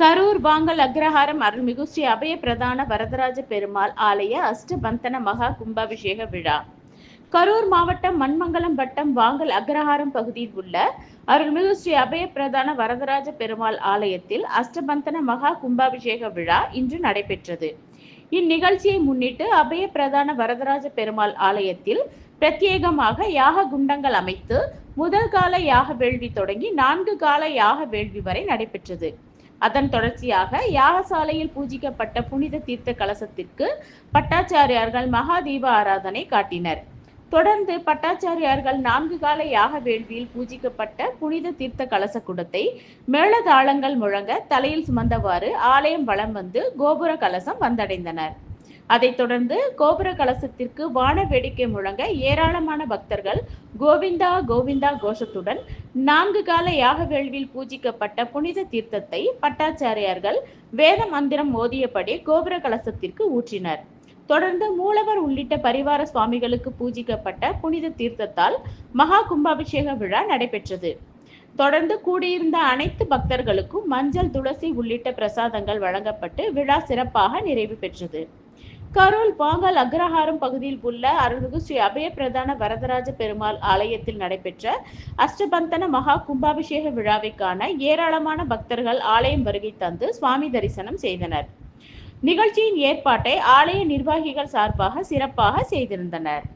கரூர் வாங்கல் அக்ரஹாரம் அருள்மிகு ஸ்ரீ அபய பிரதான வரதராஜ பெருமாள் ஆலய அஷ்டபந்தன மகா கும்பாபிஷேக விழா. கரூர் மாவட்டம் மண்மங்கலம் வட்டம் வாங்கல் அக்ரஹாரம் பகுதியில் உள்ள அருள்மிகு ஸ்ரீ அபய பிரதான வரதராஜ பெருமாள் ஆலயத்தில் அஷ்டபந்தன மகா கும்பாபிஷேக விழா இன்று நடைபெற்றது. இந்நிகழ்ச்சியை முன்னிட்டு அபய பிரதான வரதராஜ பெருமாள் ஆலயத்தில் பிரத்யேகமாக யாக குண்டங்கள் அமைத்து முதல் கால யாக வேள்வி தொடங்கி நான்கு கால யாக வேள்வி வரை நடைபெற்றது. அதன் தொடர்ச்சியாக யாகசாலையில் பூஜிக்கப்பட்ட புனித தீர்த்த கலசத்திற்கு பட்டாச்சாரியார்கள் மகா தீப ஆராதனை காட்டினர். தொடர்ந்து பட்டாச்சாரியார்கள் நான்கு கால யாக வேள்வியில் பூஜிக்கப்பட்ட புனித தீர்த்த கலச குடத்தை மேளதாளங்கள் முழங்க தலையில் சுமந்தவாறு ஆலயம் வலம் வந்து கோபுர கலசம் வந்தடைந்தனர். அதைத் தொடர்ந்து கோபுர கலசத்திற்கு வான வேடிக்கை முழங்க ஏராளமான பக்தர்கள் கோவிந்தா கோவிந்தா கோஷத்துடன் நான்கு கால யாக வேள்வில் பூஜிக்கப்பட்ட புனித தீர்த்தத்தை பட்டாச்சாரியார்கள் வேத மந்திரம் ஓதியபடி கோபுர கலசத்திற்கு ஊற்றினர். தொடர்ந்து மூலவர் உள்ளிட்ட பரிவார சுவாமிகளுக்கு பூஜிக்கப்பட்ட புனித தீர்த்தத்தால் மகா கும்பாபிஷேக விழா நடைபெற்றது. தொடர்ந்து கூடியிருந்த அனைத்து பக்தர்களுக்கும் மஞ்சள் துளசி உள்ளிட்ட பிரசாதங்கள் வழங்கப்பட்டு விழா சிறப்பாக நிறைவு பெற்றது. கரூர் பாங்கால் அக்ரஹாரம் பகுதியில் உள்ள அருள்மிகு ஸ்ரீ அபய பிரதான வரதராஜ பெருமாள் ஆலயத்தில் நடைபெற்ற அஷ்டபந்தன மகா கும்பாபிஷேக விழாவை காண ஏராளமான பக்தர்கள் ஆலயம் வருகை தந்து சுவாமி தரிசனம் செய்தனர். நிகழ்ச்சியின் ஏற்பாட்டை ஆலய நிர்வாகிகள் சார்பாக சிறப்பாக செய்திருந்தனர்.